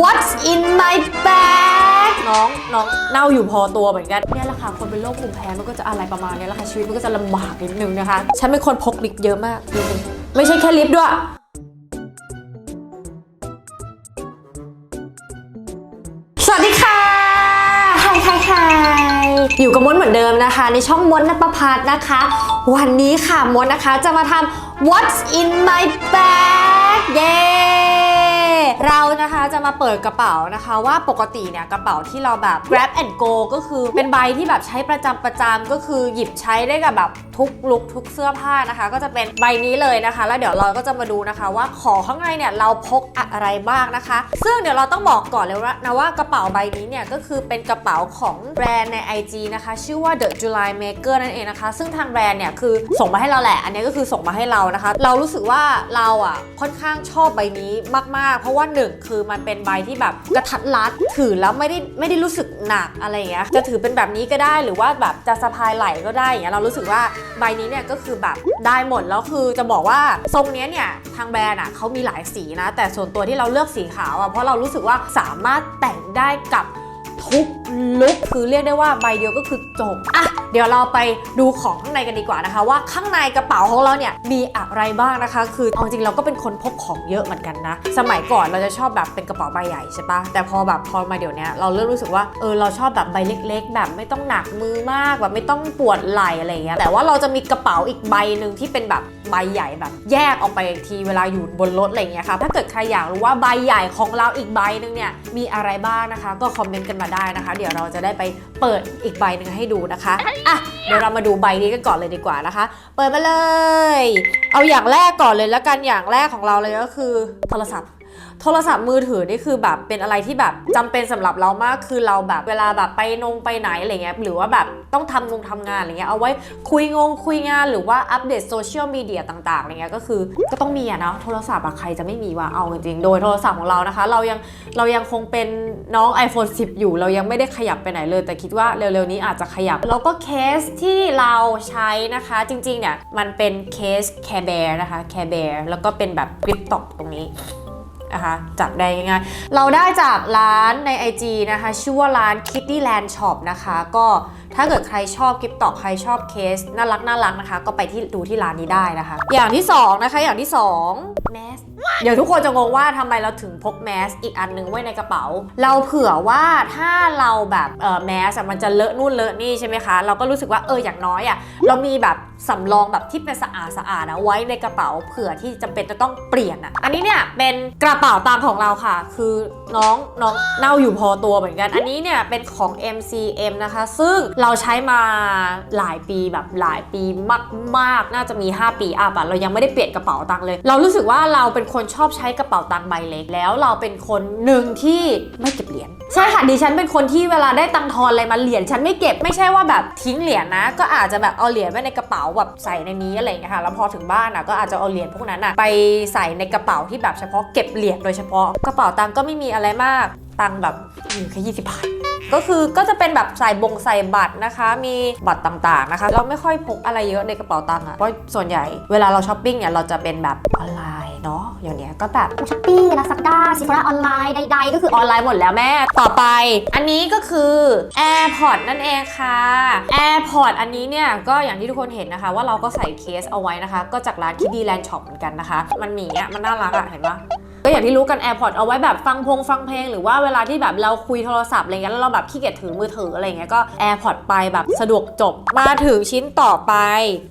What's in my bag น้องน้องเน่าอยู่พอตัวเหมือนกันเนี่ยแหละค่ะคนเป็นโรคภูมิแพ้มันก็จะอะไรประมาณเนี้ยแหละค่ะชีวิตมันก็จะลำบากนิดนึงนะคะ ฉันเป็นคนพกลิปเยอะมากดูดิไม่ใช่แค่ลิปด้วยสวัสดีค่ะไฮไฮไฮอยู่กับมดเหมือนเดิมนะคะ ในช่องมดนปพัฒน์นะคะ วันนี้ค่ะมดนะคะจะมาทำ What's in my bag เย้ เรานะคะจะมาเปิดกระเป๋านะคะว่าปกติเนี่ยกระเป๋าที่เราแบบ grab and go ก็คือเป็นใบที่แบบใช้ประจำประจำก็คือหยิบใช้ได้กับแบบทุกลุกทุกเสื้อผ้านะคะ ก็จะเป็นใบนี้เลยนะคะ แล้วเดี๋ยวเราก็จะมาดูนะคะ ว่าของข้างในเนี่ยเราพกอะไรบ้างนะคะ ซึ่งเดี๋ยวเราต้องบอกก่อนเลยว่านะว่ากระเป๋าใบนี้เนี่ยก็คือเป็นกระเป๋าของแบรนด์ใน IG นะคะ ชื่อว่า The July Maker นั่นเองนะคะ ซึ่งทางแบรนด์เนี่ยคือส่งมาให้เราแหละ อันนี้ก็คือส่งมาให้เรานะคะ เรารู้สึกว่าเราอะค่อนข้างชอบใบนี้มาก ๆ เพราะว่าหนึ่งคือมันเป็นใบที่แบบกระทัดรัดถือแล้วไม่ได้ไม่ได้รู้สึกหนักอะไรอย่างเงี้ยจะถือเป็นแบบนี้ก็ได้หรือว่าแบบจะสะพายไหล่ก็ได้อย่างเงี้ยเรารู้สึกว่าใบนี้เนี่ยก็คือแบบได้หมดแล้วคือจะบอกว่าทรงเนี้ยเนี่ยทางแบรนด์อะเขามีหลายสีนะ แต่ส่วนตัวที่เราเลือกสีขาวอะเพราะเรารู้สึกว่าสามารถแต่งได้กับ ทุกลุคคือเรียกได้ว่าใบเดียวก็คือจบอะเดี๋ยวเราไปดูของข้างในกันดีกว่านะคะ ว่าข้างในกระเป๋าของเราเนี่ยมีอะไรบ้างนะคะ คือเอาจริงเราก็เป็นคนพกของเยอะเหมือนกันนะ สมัยก่อนเราจะชอบแบบเป็นกระเป๋าใบใหญ่ใช่ปะแต่พอแบบพอมาเดี๋ยวนี้เราเริ่มรู้สึกว่าเออเราชอบแบบใบเล็ก ๆ แบบไม่ต้องหนักมือมากแบบไม่ต้องปวดไหล่อะไรอย่างเงี้ยแต่ว่าเราจะมีกระเป๋าอีกใบหนึ่งที่เป็นแบบ ใบใหญ่แบบ แยกออกไปทีเวลาอยู่บนรถอะไรอย่างเงี้ยค่ะ ถ้าเกิดใครอยากรู้ว่าใบใหญ่ของเราอีกใบหนึ่งเนี่ยมีอะไรบ้างนะคะ ก็คอมเมนต์กันมาได้นะคะ เดี๋ยวเราจะได้ไปเปิดอีกใบหนึ่งให้ดูนะคะอะเดี๋ยวเรามาดูใบนี้กันก่อนเลยดีกว่านะคะ เปิดมาเลย เอาอย่างแรกก่อนเลยแล้วกันอย่างแรกของเราเลยก็คือโทรศัพท์ โทรศัพท์มือถือนี่คือแบบเป็นอะไรที่แบบจำเป็นสำหรับเรามากคือเราแบบเวลาแบบไปนงไปไหนอะไรเงี้ยหรือว่าแบบต้องทำงงทำงานอะไรเงี้ยเอาไว้คุยงงคุยงานหรือว่าอัปเดตโซเชียลมีเดียต่างๆอะไรเงี้ยก็คือก็ต้องมีอะเนาะโทรศัพท์อะใครจะไม่มีวะเอาจริงๆโดยโทรศัพท์ของเรานะคะ เรายังเรายังคงเป็นน้อง iPhone 10 อยู่ เรายังไม่ได้ขยับไปไหนเลย แต่คิดว่าเร็วๆนี้อาจจะขยับ แล้วก็เคสที่เราใช้นะคะ จริงๆเนี่ยมันเป็นเคส Care Bear นะคะ Care Bear แล้วก็เป็นแบบกริปตอกตรงนี้ นะคะจับได้ง่ายเราได้จากร้านใน IG นะคะ ชื่อว่าร้าน Kitty Land Shop นะคะ ก็ ถ้าเกิดใครชอบกิฟต์ตอกใครชอบเคสน่ารักน่ารักนะคะ ก็ไปที่ดูที่ร้านนี้ได้นะคะ อย่างที่2นะคะอย่างที่2แมสเดี๋ยวทุกคนจะงงว่าทำไมเราถึงพกแมสอีกอันนึงไว้ในกระเป๋า เราเผื่อว่าถ้าเราแบบเออแมสมันจะเลอะนู่นเลอะนี่ใช่ไหมคะ เราก็รู้สึกว่าเอออย่างน้อยอะเรามีแบบสำรองแบบที่เป็นสะอาดสะอาดนะไว้ในกระเป๋าเผื่อที่จำเป็นจะต้องเปลี่ยนอะอันนี้เนี่ยเป็นกระเป๋าตังของเราค่ะ คือน้องน้องเน่าอยู่พอตัวเหมือนกัน อันนี้เนี่ยเป็นของ MCM นะคะ ซึ่งเราราใช้มาหลายปีแบบหลายปีมากๆ น่าจะมี 5 ปีอัพอะเรายังไม่ได้เปลี่ยนกระเป๋าตังค์เลย เรารู้สึกว่าเราเป็นคนชอบใช้กระเป๋าตังค์ใบเล็กแล้วเราเป็นคนหนึ่งที่ไม่เก็บเหรียญใช่ค่ะดิฉันเป็นคนที่เวลาได้ตังค์ทอนอะไรมาเหรียญฉันไม่เก็บไม่ใช่ว่าแบบทิ้งเหรียญนะ ก็อาจจะแบบเอาเหรียญไว้ในกระเป๋าแบบใส่ในนี้อะไรอย่างเงี้ยค่ะแล้วพอถึงบ้านอะก็อาจจะเอาเหรียญพวกนั้นอะไปใส่ในกระเป๋าที่แบบเฉพาะเก็บเหรียญโดยเฉพาะกระเป๋าตังค์ก็ไม่มีอะไรมากตังค์แบบอยู่แค่20บาท ก็คือก็จะเป็นแบบใส่บงใส่บัตรนะคะ มีบัตรต่างๆนะคะ เราไม่ค่อยพกอะไรเยอะในกระเป๋าตังค์อะเพราะส่วนใหญ่เวลาเราช้อปปิ้งเนี่ยเราจะเป็นแบบออนไลน์เนาะอย่างเนี้ยก็แบบช้อปปี้ลาซาด้าซิฟราออนไลน์ใดๆก็คือออนไลน์หมดแล้วแม่ ต่อไป อันนี้ก็คือ AirPod นั่นเองค่ะ AirPod อันนี้เนี่ยก็อย่างที่ทุกคนเห็นนะคะ ว่าเราก็ใส่เคสเอาไว้นะคะ ก็จากร้าน Kitty Land Shop เหมือนกันนะคะ มันหมีอะมันน่ารักอะเห็นปะ ก็อย่างที่รู้กัน AirPod เอาไว้แบบฟังพงฟังเพลง หรือว่าเวลาที่แบบเราคุยโทรศัพท์อะไรเงี้ยแล้วเราแบบขี้เกียจถือมือถืออะไรเงี้ยก็ AirPod ไปแบบสะดวกจบมาถึงชิ้นต่อไป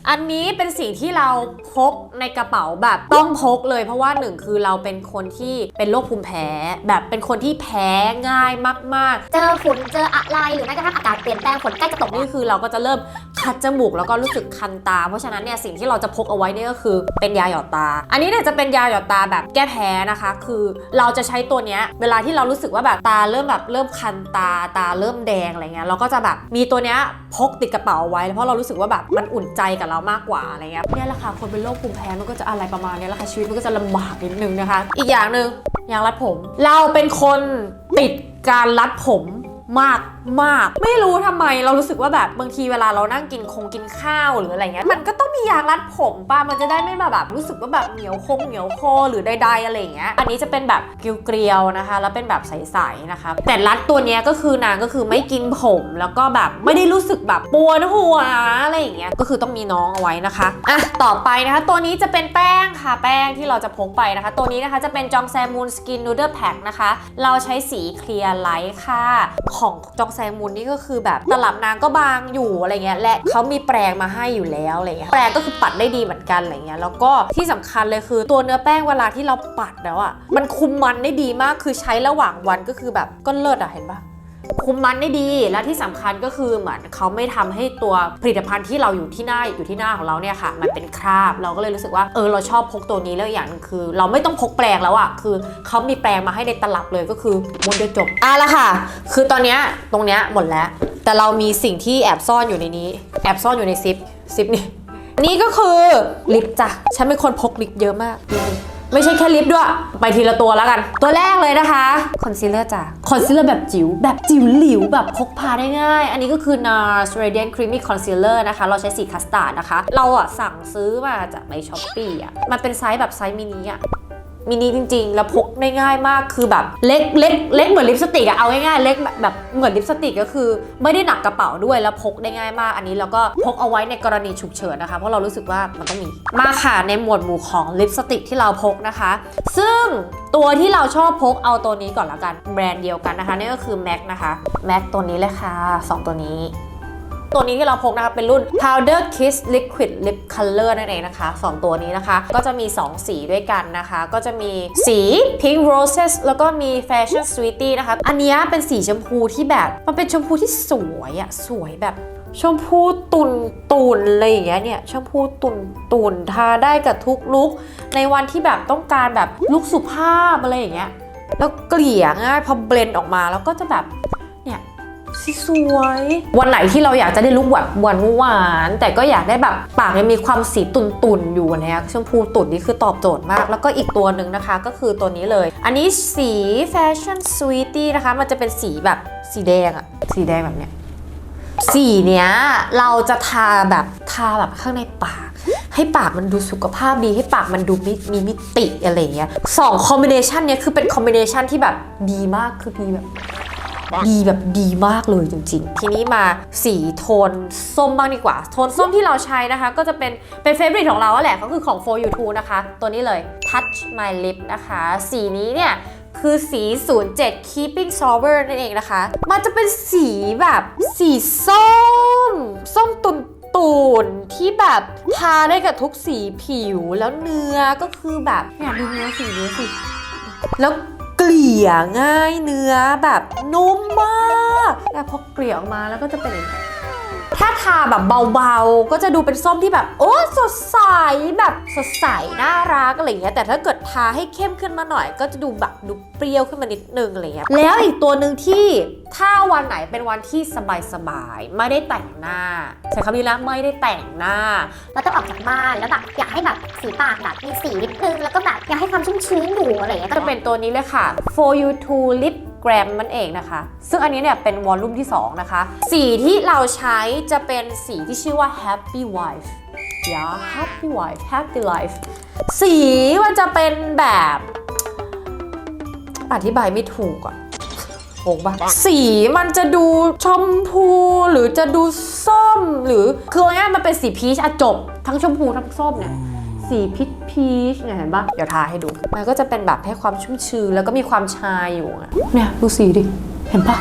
อันนี้เป็นสิ่งที่เราพกในกระเป๋าแบบต้องพกเลยเพราะว่าหนึ่งคือเราเป็นคนที่เป็นโรคภูมิแพ้ แบบเป็นคนที่แพ้ง่ายมาก ๆ เจอฝุ่นเจออะไรหรือแม้กระทั่งอากาศเปลี่ยนแปลงฝนใกล้จะตกนี่คือเราก็จะเริ่มคัดจมูกแล้วก็รู้สึกคันตา เพราะฉะนั้นเนี่ยสิ่งที่เราจะพกเอาไว้เนี่ยก็คือเป็นยาหยอดตา อันนี้เนี่ยจะเป็นยาหยอดตาแบบแก้แพ้นะคะคือเราจะใช้ตัวเนี้ยเวลาที่เรารู้สึกว่าแบบตาเริ่มแบบเริ่มคันตาตาเริ่มแดงอะไรเงี้ยเราก็จะแบบมีตัวเนี้ยพกติดกระเป๋าไว้ เพราะเรารู้สึกว่าแบบมันอุ่นใจกับเรามากกว่าอะไรเงี้ยเนี่ยแหละค่ะคนเป็นโรคภูมิแพ้มันก็จะอะไรประมาณนี้แหละค่ะชีวิตมันก็จะลำบากนิดนึงนะคะ อีกอย่างหนึ่งยางรัดผม เราเป็นคนติดการรัดผมมาก มาก ไม่รู้ทำไมเรารู้สึกว่าแบบบางทีเวลาเรานั่งกินคงกินข้าวหรืออะไรเงี้ยมันก็ต้องมียางรัดผมป่ะมันจะได้ไม่มาแบบรู้สึกว่าแบบเหนียวคงเหนียวคอหรือใดๆอะไรเงี้ยอันนี้จะเป็นแบบเกลียวๆนะคะ แล้วเป็นแบบใสๆนะคะแต่รัดตัวเนี้ยก็คือนางก็คือไม่กินผมแล้วก็แบบไม่ได้รู้สึกแบบปวดหัวอะไรอย่างเงี้ยก็คือต้องมีน้องเอาไว้นะคะอะต่อไปนะคะ ตัวนี้จะเป็นแป้งค่ะแป้งที่เราจะพกไปนะคะ ตัวนี้นะคะจะเป็นจองแซมูนสกินนูเดอร์แพ็คนะคะ เราใช้สีเคลียร์ไลท์ค่ะของจองแซมูนนี่ก็คือแบบตลับนางก็บางอยู่อะไรเงี้ยและเขามีแปรงมาให้อยู่แล้วอะไรเงี้ยแปรงก็คือปัดได้ดีเหมือนกันอะไรเงี้ยแล้วก็ที่สำคัญเลยคือตัวเนื้อแป้งเวลาที่เราปัดแล้วอะมันคุมมันได้ดีมากคือใช้ระหว่างวันก็คือแบบก็เลิศอะเห็นปะ คุมมันได้ดีและที่สำคัญก็คือเหมือนเขาไม่ทำให้ตัวผลิตภัณฑ์ที่เราอยู่ที่หน้าอยู่ที่หน้าของเราเนี่ยค่ะ มันเป็นคราบเราก็เลยรู้สึกว่าเออเราชอบพกตัวนี้แล้วอย่างคือ เราไม่ต้องพกแปรงแล้วอะคือเขามีแปรงมาให้ในตลับเลยก็คือมนเดียวจบอะละค่ะ คือตอนเนี้ยตรงเนี้ยหมดแล้ว แต่เรามีสิ่งที่แอบซ่อนอยู่ในนี้แอบซ่อนอยู่ในซิปซิปนี่นี่ก็คือลิปจ้ะฉันเป็นคนพกลิปเยอะมากจริ ไม่ใช่แค่ลิปด้วย ไปทีละตัวแล้วกัน ตัวแรกเลยนะคะคอนซีลเลอร์จ้ะคอนซีลเลอร์แบบจิ๋วแบบจิ๋วหลิวแบบพกพาได้ง่าย อันนี้ก็คือ NARS Radiant Creamy Concealer นะคะ เราใช้สีคัสตาร์ดนะคะ เราอะสั่งซื้อมาจากในช้อปปี้อะมันเป็นไซส์แบบไซส์มินิอะ มินิจริง ๆ แล้วพกได้ง่ายมากคือแบบเล็กเล็กเล็กเหมือนลิปสติกอะเอาง่ายๆเล็กแบบแบบเหมือนลิปสติกก็คือ ไม่ได้หนักกระเป๋าด้วยแล้วพกได้ง่ายมาก อันนี้เราก็พกเอาไว้ในกรณีฉุกเฉินนะคะเพราะเรารู้สึกว่ามันต้องมีมาค่ะในหมวดหมู่ของลิปสติกที่เราพกนะคะ ซึ่งตัวที่เราชอบพกเอาตัวนี้ก่อนละกันแบรนด์เดียวกันนะคะนี่ก็คือ MAC นะคะ MAC ตัวนี้เลยค่ะสองตัวนี้ ตัวนี้ที่เราพกนะคะเป็นรุ่น Powder Kiss Liquid Lip Color นั่นเองนะคะ 2 ตัวนี้นะคะ ก็จะมี 2 สีด้วยกันนะคะ ก็จะมีสี Pink Roses แล้วก็มี Fashion Sweetie นะคะ อันนี้เป็นสีชมพูที่แบบ มันเป็นชมพูที่สวยอะสวยแบบชมพูตุนตุนอะไรอย่างเงี้ยเนี่ยชมพูตุนตุนทาได้กับทุกลุคในวันที่แบบต้องการแบบลุคสุภาพอะไรอย่างเงี้ยแล้วเกลี่ยง่ายพอเบลนด์ออกมาแล้วก็จะแบบ เนี่ยสวย วันไหนที่เราอยากจะได้ลุคแบบหวานหวานๆแต่ก็อยากได้แบบปากยังมีความสีตุ่นๆอยู่นะชมพูตุ่นนี่คือตอบโจทย์มาก แล้วก็อีกตัวหนึ่งนะคะก็คือตัวนี้เลย อันนี้สีแฟชั่นสวีตี้นะคะ มันจะเป็นสีแบบสีแดงอะสีแดงแบบเนี้ยสีเนี้ยเราจะทาแบบทาแบบข้างในปาก ให้ปากมันดูสุขภาพดีให้ปากมันดูมีมีมิติอะไรอย่างเงี้ยสองคอมบิเนชันเนี้ยคือเป็นคอมบิเนชันที่แบบดีมากคือดีแบบ ดีแบบดีมากเลยจริงๆ ทีนี้มาสีโทนส้มบ้างดีกว่า โทนส้มที่เราใช้นะคะ ก็จะเป็นเป็นเฟ v o r i t e ของเราอะแหละก็คือของ For You Too นะคะ ตัวนี้เลย Touch My Lip นะคะ สีนี้เนี่ยคือสี 07 Keeping Sober นั่นเองนะคะ มันจะเป็นสีแบบสีส้ม ส้มตุนตุนๆที่แบบทาได้กับทุกสีผิวแล้วเนื้อก็คือแบบอยากดูเนื้อสีเนื้อสิ แล้วเก ลี่ยง่ายเนื้อแบบนุ่มมากแต่พอเกลี่ยออกมาแล้วก็จะเป็นอย่างนี้ ถ้าทาแบบเบาๆ ก็จะดูเป็นส้มที่แบบ โอ้สดใสแบบสดใสน่ารักอะไรเงี้ยแต่ถ้าเกิดทาให้เข้มขึ้นมาหน่อย ก็จะดูแบบดูเปรี้ยวขึ้นมานิดนึงอะไรเงี้ยแล้วอีกตัวหนึ่งที่ถ้าวันไหนเป็นวันที่สบายๆไม่ได้แต่งหน้าใช้คำนี้แล้วไม่ได้แต่งหน้า เราต้องออกจากบ้านแล้วแบบอยากให้แบบสีปากแบบมีสีนิดนึงแล้วก็แบบอยากให้ความชุ่มชื้นอยู่อะไรเงี้ยก็จะเป็นตัวนี้เลยค่ะ For You To Lip Gram มันเองนะคะ ซึ่งอันนี้เนี่ยเป็นวอลลุ่มที่ 2 นะคะ สีที่เราใช้จะเป็นสีที่ชื่อว่า Happy Wife อย่า Happy Wife Happy Life สีมันจะเป็นแบบ อธิบายไม่ถูกอะงงปะสีมันจะดูชมพูหรือจะดูส้มหรือคือเอาง่ายมันเป็นสีพีชอะจบ ทั้งชมพูทั้งส้มเนี่ย สีพีชพีชเนี่ยเห็นปะเดี๋ยวทาให้ดู มันก็จะเป็นแบบให้ความชุ่มชื้นแล้วก็มีความชายอยู่อะเนี่ยดูสีดิ เห็นปะ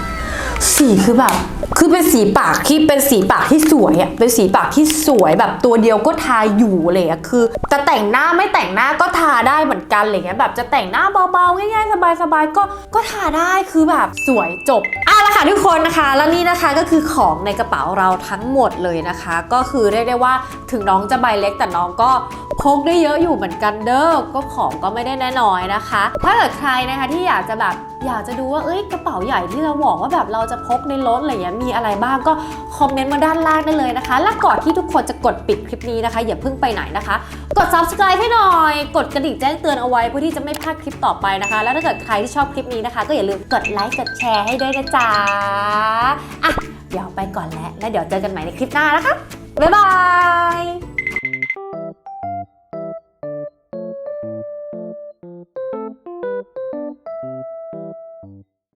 สีคือแบบ คือเป็นสีปากที่เป็นสีปากที่สวยอะเป็นสีปากที่สวยแบบตัวเดียวก็ทาอยู่เลยอะคือจะแต่งหน้าไม่แต่งหน้าก็ทาได้เหมือนกันอะไรเงี้ย แบบจะแต่งหน้าเบาๆง่ายๆสบายๆก็ก็ทาได้คือแบบสวยจบอะละค่ะทุกคนนะคะ แล้วนี่นะคะก็คือของในกระเป๋าเราทั้งหมดเลยนะคะ ก็คือเรียกได้ว่าถึงน้องจะใบเล็กแต่น้องก็พกได้เยอะอยู่เหมือนกันเด้อ ก็ของก็ไม่ได้แน่น้อยนะคะ ถ้าเกิดใครนะคะที่อยากจะแบบอยากจะดูว่าเอ้ยกระเป๋าใหญ่ที่เราบอกว่าแบบเราจะพกในรถอะไรอย่างเงี้ยมีอะไรบ้างก็คอมเมนต์มาด้านล่างได้เลยนะคะ และก่อนที่ทุกคนจะกดปิดคลิปนี้นะคะ อย่าเพิ่งไปไหนนะคะ กด subscribe ให้หน่อย กดกระดิ่งแจ้งเตือนเอาไว้เพื่อที่จะไม่พลาดคลิปต่อไปนะคะ แล้วถ้าเกิดใครที่ชอบคลิปนี้นะคะ ก็อย่าลืมกดไลค์กดแชร์ให้ด้วยนะจ๊ะอะเดี๋ยวไปก่อนแล้วแล้วเดี๋ยวเจอกันใหม่ในคลิปหน้านะคะบ๊ายบาย